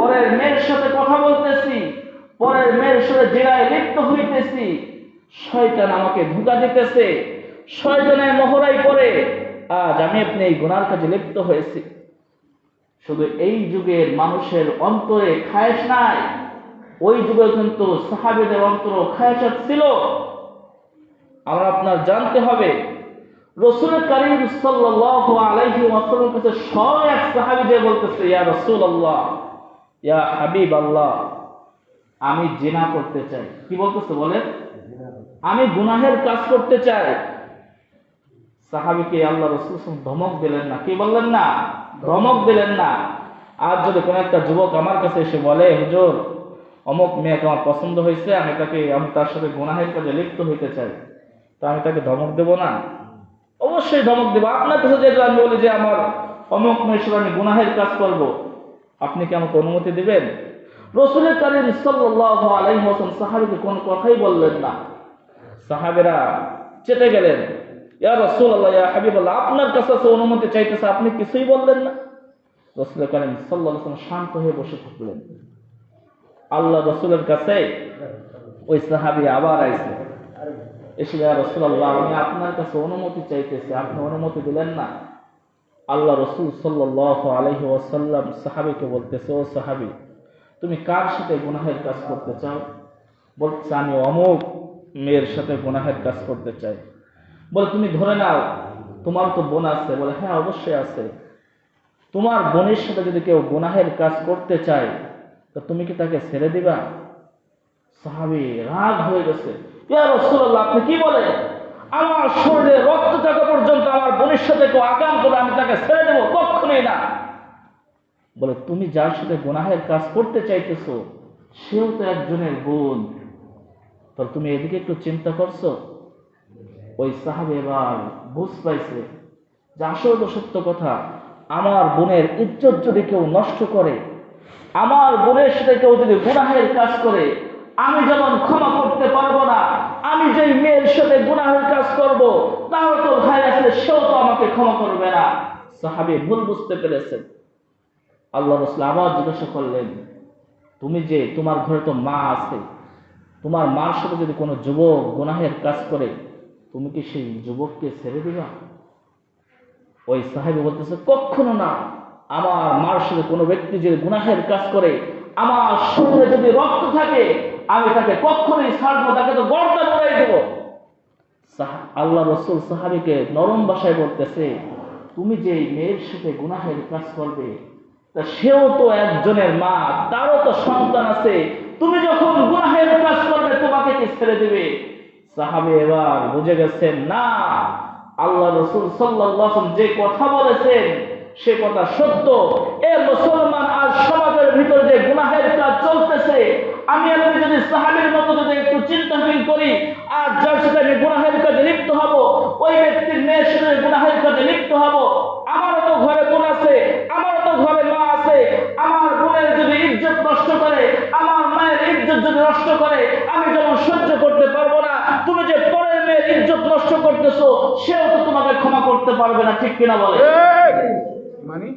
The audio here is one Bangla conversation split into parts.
পরের মেয়ের সাথে কথা বলতেছি, পরের মেয়ের সাথে জেরায় লিপ্ত হইতেছি। শয়তান আমাকে ধোকা দিতেছে, শয়তানের মহড়াই করে আজ আমি আপনি এই গুনার কাজে লিপ্ত হয়েছি। শুধু এই যুগের মানুষের অন্তরে খায়েশ নাই, ওই যুগে কিন্তু সাহাবিদের অন্তর খায়েশাত ছিল। আমরা আপনার জানতে হবে, রসুল করিম সাল্লাল্লাহু আলাইহি ওয়াসাল্লামের কাছে সব এক সাহাবী বলতেছে, ইয়া রাসূলুল্লাহ ইয়া হাবিব আল্লাহ আমি জেনা করতে চাই। কি বলতেছে বলেন? আমি গুনাহের কাজ করতে চাই। সাহাবিকে আল্লাহ রসুল ধমক দিলেন না। কি বললেন না? ধমক দিলেন না। আর যদি কোনো একটা যুবক আমার কাছে এসে বলে, হুজুর, অমুক মেয়ে তোমার পছন্দ হয়েছে, আমি তাকে, আমি তার সাথে গুনাহের কাজে লিপ্ত হইতে চাই। তো আমি তাকে ধমক দেব না? অবশ্যই ধমক দেবো। আপনার কাছে যেটা আমি বলি যে, আমার অমুক মেয়ের সাথে আমি গুনাহের কাজ করব। আপনি কি আমাকে অনুমতি দিবেন? রসুলের কারিম সাল্লাল্লাহু আলাইহি ওয়াসাল্লাম সাহাবীকে কোন কথাই বললেন না। সাহাবেরা চেটে গেলেন। ইয়া রাসূলুল্লাহ, ইয়া হাবিবাল্লাহ, আপনার কাছে অনুমতি চাইতেছে, আপনি কিছুই বললেন না। রসুল সাল্লাল্লাহু আলাইহি শান্ত হয়ে বসে থাকলেন। আল্লাহ রসুলের কাছে ওই সাহাবী আবার আইছে। এসে ইয়া রাসূলুল্লাহ, আমি আপনার কাছে অনুমতি চাইতেছি, আপনি অনুমতি দিলেন না। আল্লাহ রসুল সাল্লাল্লাহু আলাইহি ওয়াসাল্লাম সাহাবীকে বলতেছে, ও সাহাবী, তুমি কার সাথে গুনাহের কাজ করতে চাও? বলছে আমি অমুক মেয়ের সাথে গুনাহের কাজ করতে চাই। বলে, তুমি ধরে নাও, তোমার তো বোন আছে। বলে হ্যাঁ অবশ্যই আছে। তোমার বোনের সাথে যদি কেউ গুনাহের কাজ করতে চায়, তো তুমি কি তাকে ছেড়ে দিবা? সাহাবি রাগ হয়ে গেছে আপনি কি বলেন? আমার শরীরে রক্ত থাকা পর্যন্ত আমার বোনের সাথে কেউ আকাম করে আমি তাকে ছেড়ে দেবো কখনোই না। বলে, তুমি যার সাথে গুনাহের কাজ করতে চাইতেছো, সেও তো একজনের বোন। তো তুমি এদিকে একটু চিন্তা করছ? ওই সাহাবে এবার বুঝ পাইছে যে আসল তো সত্য কথা, আমার বোনের ইজ্জত যদি কেউ নষ্ট করে, আমার বোনের সাথে কেউ যদি গুনাহের কাজ করে, আমি যেমন ক্ষমা করতে পারব না, আমি যেই মেয়ের সাথে গুনাহের করব, তাহলে তো ভাই আছে, সেও তো আমাকে ক্ষমা করবে না। সাহাবি ভুল বুঝতে পেরেছেন। আল্লাহ রসুল আবার জিজ্ঞাসা করলেন, তুমি যে, তোমার ঘরে তো মা আছে, তোমার মার সাথে যদি কোনো যুবক গুনাহের কাজ করে, তুমি কি সেই যুবককে ছেড়ে দিবা? ওই সাহেবে বলতেছে কখনো না। আমার মার সাথে কোনো ব্যক্তি যদি গুনাহের কাজ করে, আমার শরীরে যদি রক্ত থাকে, আমি তাকে কখনোই ছাড়বো, তাকে তো গর্দা উড়াই দেবো। আল্লাহ রসুল সাহাবিকে নরম ভাষায় বলতেছে, তুমি যে মেয়ের সাথে গুনাহের কাজ করবে, তা সেও তো একজনের মা, তারও তো সন্তান আছে। তুমি যখন গুনাহের কাজ করবে, তোমাকে কি ছেড়ে দেবে? সাহাবে এবার বুঝে গেছেন, না, আল্লাহ রসুল সাল্লাহ যে কথা বলেছেন, সে কথা সত্য। এ মুসলমান আর সমাজের ভিতর যে গুনাহের কাজ চলতেছে, আমি আপনি যদি সাহাবির মতো যদি একটু চিন্তাশীল করি, আর যার সাথে আমি গুনাহের কাজে লিপ্ত হব। ওই ব্যক্তির মেয়ের সাথে গুনাহের কাজে লিপ্ত হব। আমারও তো ঘরে বোন আছে, আমারও তো ঘরে মা আছে। আমার বোনের যদি ইজ্জত নষ্ট করে, আমার মায়ের ইজ্জত যদি নষ্ট করে, আমি যেমন সহ্য করতে পারব না, তুমি যে পরের মেয়ের ইজ্জত নষ্ট করতেছো, সেও তো তোমাকে ক্ষমা করতে পারবে না, ঠিক কিনা বলে? মানে?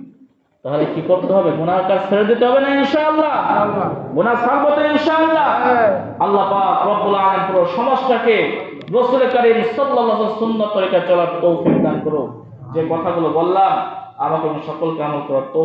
তাহলে কি করতে হবে গুনার কাজ ছেড়ে দিতে হবে না ইনশাআল্লাহ আল্লাহ। গুনাহ ছাড়বো তো ইনশাআল্লাহ হ্যাঁ। আল্লাহ পাক রব্বুল আলামিন পুরো সমাজটাকে রাসূলের কারীম সাল্লাল্লাহু আলাইহি সুন্নাত তরিকা চলার তৌফিক দান করুক যে কথাগুলো বললাম আমাকে সকলকে আমল করার তৌফিক